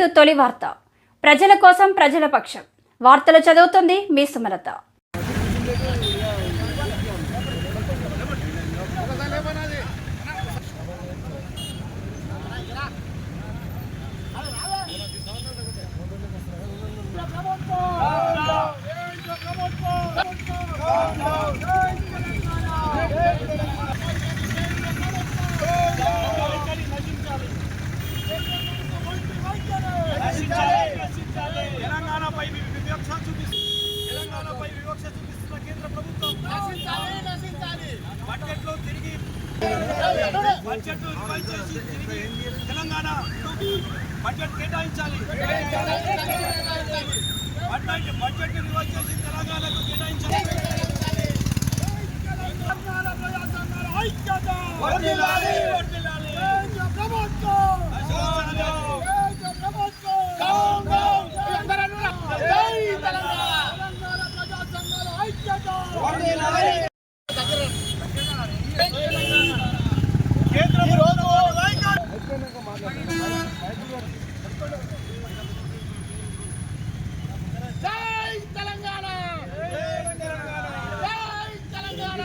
To తొలి వార్త. ప్రజల కోసం ప్రజల పక్షం. వార్తలు చదువుతుంది మీ సుమలత తెలంగాణపై వివక్ష చూపిస్తు తెలంగాణపై వివక్ష చూపిస్తున్న కేంద్ర ప్రభుత్వం బడ్జెట్లో తిరిగి బడ్జెట్ రివైజ్ చేసి తిరిగి తెలంగాణ బడ్జెట్ కేటాయించాలి. బడ్జెట్ బడ్జెట్ చేసి తెలంగాణకు కేటాయించాలి. తెలంగాణ. ప్రజా సంఘాల ఐక్యత వర్ధిల్లాలి వర్ధిల్లాలి కేంద్ర ప్రభుత్వం కేంద్ర ప్రభుత్వం తెలంగాణ ప్రజా సంఘాల ఐక్యత కేంద్ర ప్రభుత్వం ఐక్యత జై తెలంగాణ జై తెలంగాణ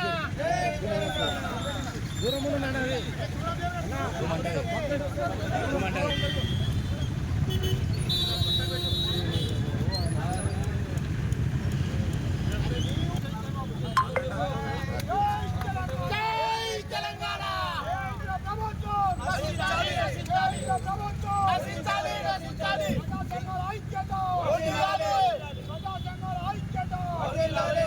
జై తెలంగాణ కేంద్ర ప్రభుత్వం నశించాలి నశించాలి కేంద్ర ప్రభుత్వం నశించాలి నశించాలి ప్రజా సంఘాల ఐక్యత వర్ధిల్లాలి ప్రజా సంఘాల ఐక్యత వర్ధిల్లాలి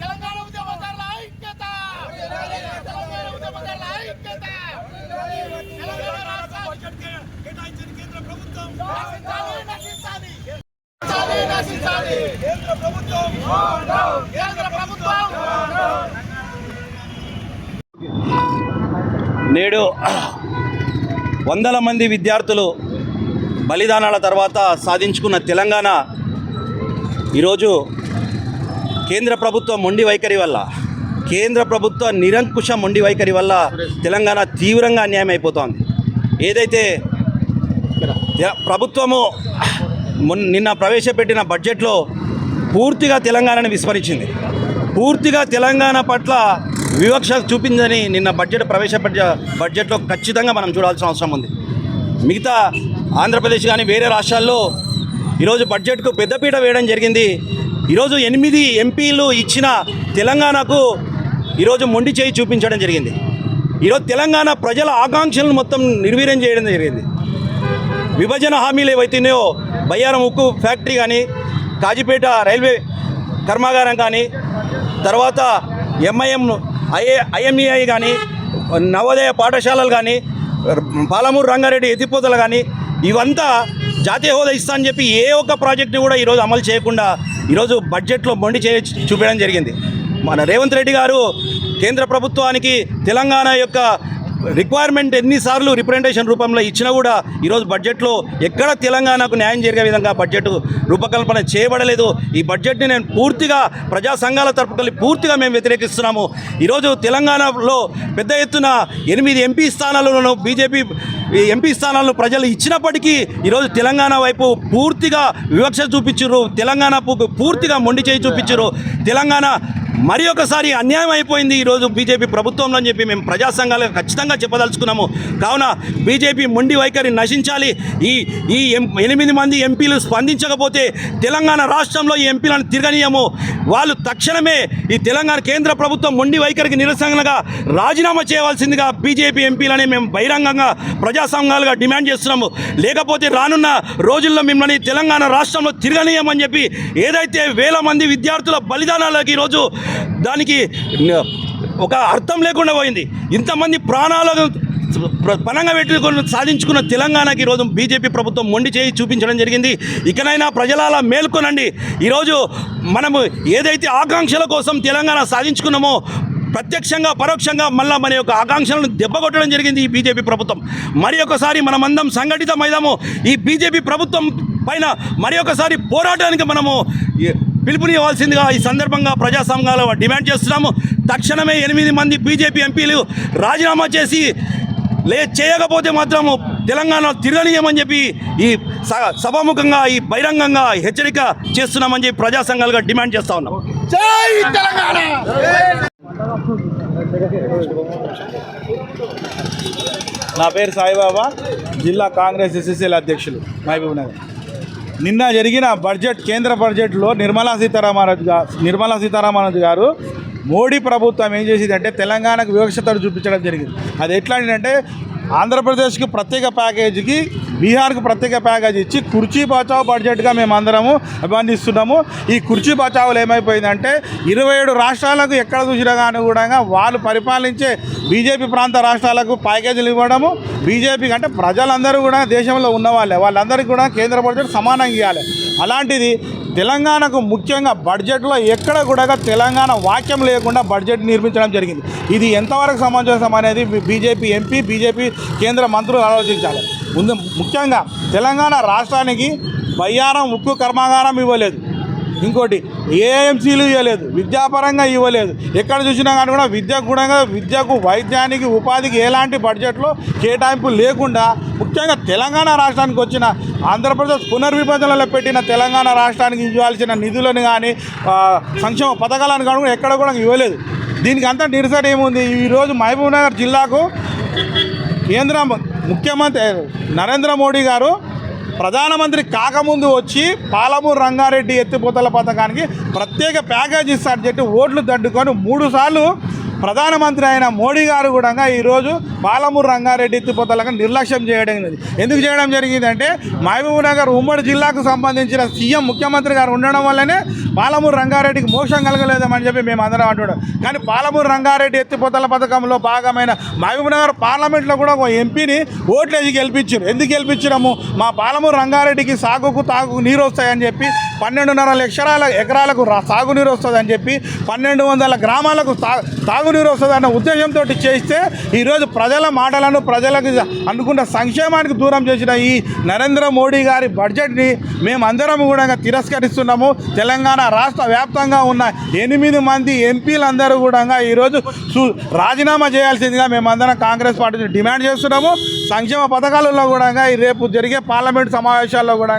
తెలంగాణ ఉద్యమకారుల ఐక్యత వర్ధిల్లాలి తెలంగాణ ఉద్యమకారుల ఐక్యత తెలంగాణ రాష్ట్ర బడ్జెట్ కేటాయించిన కేంద్ర ప్రభుత్వం నశించాలి నశించాలి నశించాలి నశించాలి కేంద్ర ప్రభుత్వం కేంద్ర ప్రభుత్వం నేడు వందల మంది విద్యార్థులు బలిదానాల తర్వాత సాధించుకున్న తెలంగాణ ఈరోజు కేంద్ర ప్రభుత్వ మొండి వైఖరి వల్ల కేంద్ర ప్రభుత్వ నిరంకుశ మొండి వైఖరి వల్ల తెలంగాణ తీవ్రంగా అన్యాయం అయిపోతోంది ఏదైతే ప్రభుత్వము నిన్న ప్రవేశపెట్టిన బడ్జెట్లో పూర్తిగా తెలంగాణని విస్మరించింది. పూర్తిగా తెలంగాణ పట్ల వివక్ష చూపిందని నిన్న బడ్జెట్ ప్రవేశపెట్ట బడ్జెట్లో ఖచ్చితంగా మనం చూడాల్సిన అవసరం ఉంది. మిగతా ఆంధ్రప్రదేశ్ కానీ వేరే రాష్ట్రాల్లో ఈరోజు బడ్జెట్కు పెద్దపీట వేయడం జరిగింది. ఈరోజు ఎనిమిది ఎంపీలు ఇచ్చిన తెలంగాణకు ఈరోజు మొండి చేయి చూపించడం జరిగింది. ఈరోజు తెలంగాణ ప్రజల ఆకాంక్షలను మొత్తం నిర్వీర్యం చేయడం జరిగింది. విభజన హామీలు ఏవైతున్నాయో బయ్యారం ఉక్కు ఫ్యాక్టరీ కానీ కాజీపేట రైల్వే కర్మాగారం కానీ తర్వాత ఎంఐఎం ఐఏ ఐఎంఈఐ కానీ నవోదయ పాఠశాలలు కానీ పాలమూరు రంగారెడ్డి ఎత్తిపోతలు కానీ ఇవంతా జాతీయ హోదా ఇస్తా అని చెప్పి ఏ ఒక్క ప్రాజెక్టు కూడా ఈరోజు అమలు చేయకుండా ఈరోజు బడ్జెట్లో మొండి చేయ చూపించడం జరిగింది. మన రేవంత్ రెడ్డి గారు కేంద్ర ప్రభుత్వానికి తెలంగాణ యొక్క రిక్వైర్మెంట్ ఎన్నిసార్లు రిప్రజెంటేషన్ రూపంలో ఇచ్చినా కూడా ఈరోజు బడ్జెట్లో ఎక్కడ తెలంగాణకు న్యాయం జరిగే విధంగా బడ్జెట్ రూపకల్పన చేయబడలేదు. ఈ బడ్జెట్ని నేను పూర్తిగా ప్రజా సంఘాల తరపుకెళ్ళి పూర్తిగా మేము వ్యతిరేకిస్తున్నాము. ఈరోజు తెలంగాణలో పెద్ద ఎత్తున ఎనిమిది ఎంపీ స్థానాలను బీజేపీ ఎంపీ స్థానాలను ప్రజలు ఇచ్చినప్పటికీ ఈరోజు తెలంగాణ వైపు పూర్తిగా వివక్ష చూపించారు తెలంగాణ పూర్తిగా మొండి చేయి చూపించారు తెలంగాణ మరి ఒకసారి అన్యాయం అయిపోయింది ఈరోజు బీజేపీ ప్రభుత్వంలో అని చెప్పి మేము ప్రజాసంఘాలకు ఖచ్చితంగా చెప్పదలుచుకున్నాము. కావున బీజేపీ మొండి వైఖరి నశించాలి. ఈ ఈ ఎం- ఎనిమిది మంది ఎంపీలు స్పందించకపోతే తెలంగాణ రాష్ట్రంలో ఈ ఎంపీలను తిరగనీయము. వాళ్ళు తక్షణమే ఈ తెలంగాణ కేంద్ర ప్రభుత్వం మొండి వైఖరికి నిరసనగా రాజీనామా చేయవలసిందిగా బీజేపీ ఎంపీలని మేము బహిరంగంగా ప్రజా సంఘాలుగా డిమాండ్ చేస్తున్నాము. లేకపోతే రానున్న రోజుల్లో మిమ్మల్ని తెలంగాణ రాష్ట్రంలో తిరగనీయమని చెప్పి ఏదైతే వేల మంది విద్యార్థుల బలిదానాలకు ఈరోజు దానికి ఒక అర్థం లేకుండా పోయింది. ఇంతమంది ప్రాణాలను పనంగా పెట్టుకొని సాధించుకున్న తెలంగాణకి ఈరోజు బీజేపీ ప్రభుత్వం మొండి చేయి చూపించడం జరిగింది. ఇకనైనా ప్రజలలా మేల్కొనండి. ఈరోజు మనము ఏదైతే ఆకాంక్షల కోసం తెలంగాణ సాధించుకున్నామో ప్రత్యక్షంగా పరోక్షంగా మళ్ళా మన యొక్క ఆకాంక్షలను దెబ్బగొట్టడం జరిగింది ఈ బీజేపీ ప్రభుత్వం. మరి ఒకసారి మనమందం సంఘటితమైదాము ఈ బీజేపీ ప్రభుత్వం పైన మరి ఒకసారి పోరాటానికి మనము పిలుపునివ్వాల్సిందిగా ఈ సందర్భంగా ప్రజా సంఘాలు డిమాండ్ చేస్తున్నాము. తక్షణమే ఎనిమిది మంది బీజేపీ ఎంపీలు రాజీనామా చేసి లే చేయకపోతే మాత్రము తెలంగాణ తిరగనీయమని చెప్పి ఈ స- సభాముఖంగా ఈ బహిరంగంగా హెచ్చరిక చేస్తున్నామని చెప్పి ప్రజా సంఘాలుగా డిమాండ్ చేస్తా ఉన్నాం. జై తెలంగాణ! నా పేరు సాయిబాబా జిల్లా కాంగ్రెస్ ఎస్ఎస్ఎల్ అధ్యక్షులు మహబూబ్ నగర్ నిన్న జరిగిన బడ్జెట్ కేంద్ర బడ్జెట్లో నిర్మలా సీతారామన్ గారు నిర్మలా సీతారామన్ గారు మోడీ ప్రభుత్వం ఏం చేసిందంటే తెలంగాణకు వివక్షతను చూపించడం జరిగింది. అది ఎట్లా అంటే ఆంధ్రప్రదేశ్కి ప్రత్యేక ప్యాకేజీకి బీహార్కి ప్రత్యేక ప్యాకేజ్ ఇచ్చి కుర్చీ బచావ్ బడ్జెట్గా మేము అందరము అభినందిస్తున్నాము. ఈ కుర్చీ బచావులు ఏమైపోయిందంటే ఇరవై ఏడు రాష్ట్రాలకు ఎక్కడ చూసినా కానీ కూడా వాళ్ళు పరిపాలించే బీజేపీ ప్రాంత రాష్ట్రాలకు ప్యాకేజీలు ఇవ్వడము బీజేపీకి అంటే ప్రజలందరూ కూడా దేశంలో ఉన్నవాళ్ళే. వాళ్ళందరికీ కూడా కేంద్ర బడ్జెట్ సమానంగా ఇవ్వాలి. అలాంటిది తెలంగాణకు ముఖ్యంగా బడ్జెట్లో ఎక్కడ కూడా తెలంగాణ వాక్యం లేకుండా బడ్జెట్ నిర్మించడం జరిగింది. ఇది ఎంతవరకు సమంజసం అనేది బీజేపీ ఎంపీ బీజేపీ కేంద్ర మంత్రులు ఆలోచించాలి. ముందు ముఖ్యంగా తెలంగాణ రాష్ట్రానికి బయ్యారం ఉక్కు కర్మాగారం ఇవ్వలేదు. ఇంకోటి ఏఎంసీలు ఇవ్వలేదు విద్యాపరంగా ఇవ్వలేదు. ఎక్కడ చూసినా కానీ కూడా విద్యకు కూడా విద్యకు వైద్యానికి ఉపాధికి ఎలాంటి బడ్జెట్లో కేటాయింపు లేకుండా ముఖ్యంగా తెలంగాణ రాష్ట్రానికి వచ్చిన ఆంధ్రప్రదేశ్ పునర్విభజనలో పెట్టిన తెలంగాణ రాష్ట్రానికి ఇవ్వాల్సిన నిధులను కానీ సంక్షేమ పథకాలను కానీ ఎక్కడ కూడా ఇవ్వలేదు. దీనికి అంతా నిరసన ఏముంది? ఈరోజు మహబూబ్నగర్ జిల్లాకు కేంద్ర ముఖ్యమంత్రి నరేంద్ర మోడీ గారు ప్రధానమంత్రి కాకముందు వచ్చి పాలమూరు రంగారెడ్డి ఎత్తిపోతల పథకానికి ప్రత్యేక ప్యాకేజ్ ఇస్తారని చెప్పి ఓట్లు దడ్డుకొని మూడు సార్లు ప్రధానమంత్రి అయిన మోడీ గారు కూడా ఈరోజు పాలమూరు రంగారెడ్డి ఎత్తిపోతలకు నిర్లక్ష్యం చేయడం జరిగింది. ఎందుకు చేయడం జరిగిందంటే మహబూబ్నగర్ ఉమ్మడి జిల్లాకు సంబంధించిన సీఎం ముఖ్యమంత్రి గారు ఉండడం వల్లనే పాలమూరు రంగారెడ్డికి మోక్షం కలగలేదని చెప్పి మేము అందరం అంటున్నాం. కానీ పాలమూరు రంగారెడ్డి ఎత్తిపోతల పథకంలో భాగమైన మహబూబ్నగర్ పార్లమెంట్లో కూడా ఒక ఎంపీని ఓట్లేసి గెలిపించారు. ఎందుకు గెలిపించినాము? మా పాలమూరు రంగారెడ్డికి సాగుకు తాగుకు నీరు వస్తాయని చెప్పి పన్నెండున్నర లక్షల ఎకరాలకు సాగునీరు వస్తుందని చెప్పి పన్నెండు వందల గ్రామాలకు తా- తాగునీరు వస్తుందన్న ఉద్దేశంతో చేస్తే ఈరోజు ప్రజల మాటలను ప్రజలకు అనుకున్న సంక్షేమానికి దూరం చేసిన ఈ నరేంద్ర మోడీ గారి బడ్జెట్ని మేమందరం కూడా తిరస్కరిస్తున్నాము. తెలంగాణ రాష్ట్ర వ్యాప్తంగా ఉన్న ఎనిమిది మంది ఎంపీలందరూ కూడా ఈరోజు సు- రాజీనామా చేయాల్సిందిగా మేమందరం కాంగ్రెస్ పార్టీని డిమాండ్ చేస్తున్నాము. సంక్షేమ పథకాలలో కూడా ఈ రేపు జరిగే పార్లమెంట్ సమావేశాల్లో కూడా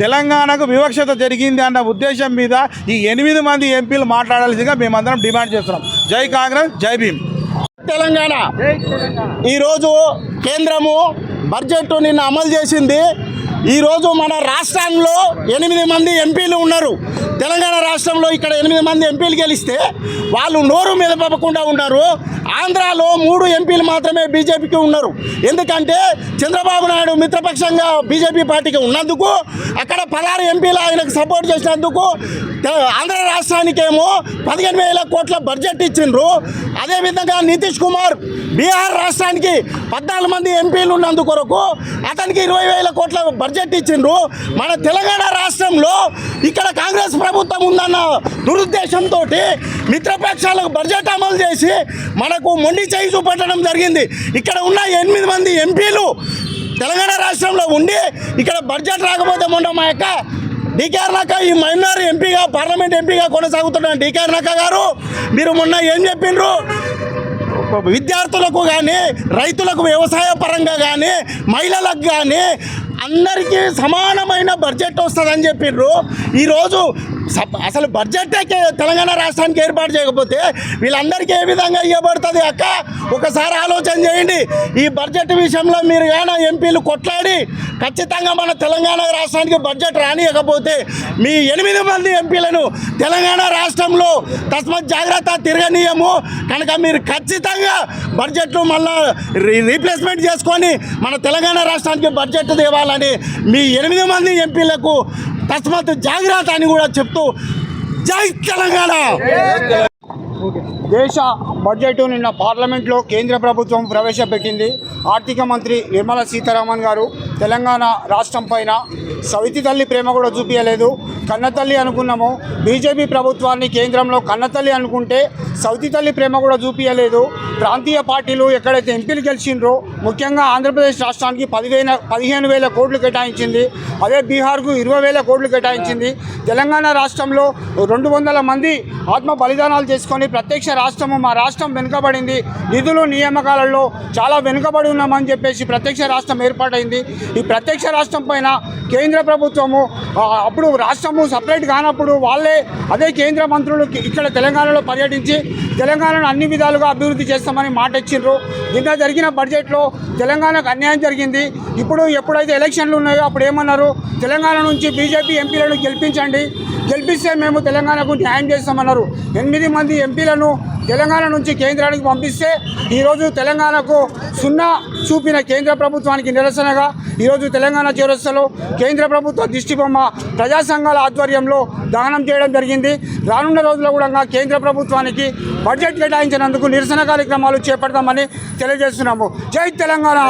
తెలంగాణకు వివక్షత జరిగింది అన్న ఉద్దేశం మీద ఈ ఎనిమిది మంది ఎంపీలు మాట్లాడాల్సిందిగా మేమందరం డిమాండ్ చేస్తున్నాం. జై కాంగ్రెస్ జై భీమ్. తెలంగాణ. ఈరోజు కేంద్రము బడ్జెట్ నిన్న అమలు చేసింది. ఈరోజు మన రాష్ట్రంలో ఎనిమిది మంది ఎంపీలు ఉన్నారు. తెలంగాణ రాష్ట్రంలో ఇక్కడ ఎనిమిది మంది ఎంపీలు గెలిస్తే వాళ్ళు నోరు మీద పంపకుండా ఉన్నారు. ఆంధ్రాలో మూడు ఎంపీలు మాత్రమే బీజేపీకి ఉన్నారు. ఎందుకంటే చంద్రబాబు నాయుడు మిత్రపక్షంగా బీజేపీ పార్టీకి ఉన్నందుకు అక్కడ పదహారు ఎంపీలు ఆయనకు సపోర్ట్ చేసినందుకు ఆంధ్ర రాష్ట్రానికేమో పదిహేను వేల కోట్ల బడ్జెట్ ఇచ్చిండ్రు. అదేవిధంగా నితీష్ కుమార్ బీహార్ రాష్ట్రానికి పద్నాలుగు మంది ఎంపీలు ఉన్నందుకొరకు అతనికి ఇరవై వేల కోట్ల బడ్జెట్ ఇచ్చిండ్రు. మన తెలంగాణ రాష్ట్రంలో ఇక్కడ కాంగ్రెస్ ప్రభుత్వం ఉందన్న దురుద్దేశంతో మిత్రపక్షాలకు బడ్జెట్ అమలు చేసి మనకు మొండి చేయి చూపెట్టడం జరిగింది. ఇక్కడ ఉన్న ఎనిమిది మంది ఎంపీలు తెలంగాణ రాష్ట్రంలో ఉండి ఇక్కడ బడ్జెట్ రాకపోతే మొన్న మా యొక్క డికేఆర్ నక్క ఈ మైనార్ ఎంపీగా పార్లమెంట్ ఎంపీగా కొనసాగుతున్న డికేఆర్ నక్క గారు మీరు మొన్న ఏం చెప్పిండ్రు? విద్యార్థులకు కానీ రైతులకు వ్యవసాయ పరంగా కానీ మహిళలకు కానీ అందరికీ సమానమైన బడ్జెట్ వస్తుందని చెప్పిర్రు. ఈరోజు సబ్- అసలు బడ్జెట్ తెలంగాణ రాష్ట్రానికి ఏర్పాటు చేయకపోతే వీళ్ళందరికీ ఏ విధంగా ఇవ్వబడుతుంది అక్క? ఒకసారి ఆలోచన చేయండి. ఈ బడ్జెట్ విషయంలో మీరు కానీ ఎంపీలు కొట్లాడి ఖచ్చితంగా మన తెలంగాణ రాష్ట్రానికి బడ్జెట్ రానియకపోతే మీ ఎనిమిది మంది ఎంపీలను తెలంగాణ రాష్ట్రంలో తస్మత్ జాగ్రత్త తిరగనీయము. కనుక మీరు ఖచ్చితంగా బడ్జెట్లు మళ్ళీ రీ- రీప్లేస్మెంట్ చేసుకొని మన తెలంగాణ రాష్ట్రానికి బడ్జెట్ చేయాలని మీ ఎనిమిది మంది ఎంపీలకు తస్మత్ జాగ్రత్త అని కూడా చెప్తూ జై తెలంగాణ! దేశ బడ్జెట్ నిన్న పార్లమెంట్లో కేంద్ర ప్రభుత్వం ప్రవేశపెట్టింది. ఆర్థిక మంత్రి నిర్మలా సీతారామన్ గారు తెలంగాణ రాష్ట్రం పైన సవితి తల్లి ప్రేమ కూడా చూపించలేదు కన్నతల్లి అనుకున్నాము. బీజేపీ ప్రభుత్వాన్ని కేంద్రంలో కన్నతల్లి అనుకుంటే సవితి తల్లి ప్రేమ కూడా చూపించలేదు ప్రాంతీయ పార్టీలు ఎక్కడైతే ఎంపీలు గెలిచిండ్రో ముఖ్యంగా ఆంధ్రప్రదేశ్ రాష్ట్రానికి పదివేల పదిహేను వేల కోట్లు కేటాయించింది. అదే బీహార్కు ఇరవై వేల కోట్లు కేటాయించింది. తెలంగాణ రాష్ట్రంలో రెండు వందల మంది ఆత్మ బలిదానాలు చేసుకొని ప్రత్యక్ష రాష్ట్రము మా రాష్ట్రం వెనుకబడింది. నిధులు నియామకాలలో చాలా వెనుకబడి ఉన్నామని చెప్పేసి ప్రత్యక్ష రాష్ట్రం ఏర్పాటైంది. ఈ ప్రత్యక్ష రాష్ట్రం పైన కేంద్ర ప్రభుత్వము అప్పుడు రాష్ట్రము సపరేట్ కానప్పుడు వాళ్ళే అదే కేంద్ర మంత్రులు ఇక్కడ తెలంగాణలో పర్యటించి తెలంగాణను అన్ని విధాలుగా అభివృద్ధి చేస్తామని మాట ఇచ్చిండ్రు. నిన్న జరిగిన బడ్జెట్లో తెలంగాణకు అన్యాయం జరిగింది. ఇప్పుడు ఎప్పుడైతే ఎలక్షన్లు ఉన్నాయో అప్పుడు ఏమన్నారు? తెలంగాణ నుంచి బీజేపీ ఎంపీలను గెలిపించండి. గెలిపిస్తే మేము తెలంగాణకు న్యాయం చేస్తామన్నారు. ఎనిమిది మంది ఎంపీలను తెలంగాణ నుంచి కేంద్రానికి పంపిస్తే ఈరోజు తెలంగాణకు సున్నా చూపిన కేంద్ర ప్రభుత్వానికి నిరసనగా ఈరోజు తెలంగాణ చౌరస్తలో కేంద్ర ప్రభుత్వ దిష్టిబొమ్మ ప్రజా సంఘాల ఆధ్వర్యంలో దహనం చేయడం జరిగింది. రానున్న రోజుల్లో కూడా కేంద్ర ప్రభుత్వానికి బడ్జెట్ కేటాయించినందుకు నిరసన కార్యక్రమాలు చేపడతామని తెలియజేస్తున్నాము. జై తెలంగాణ!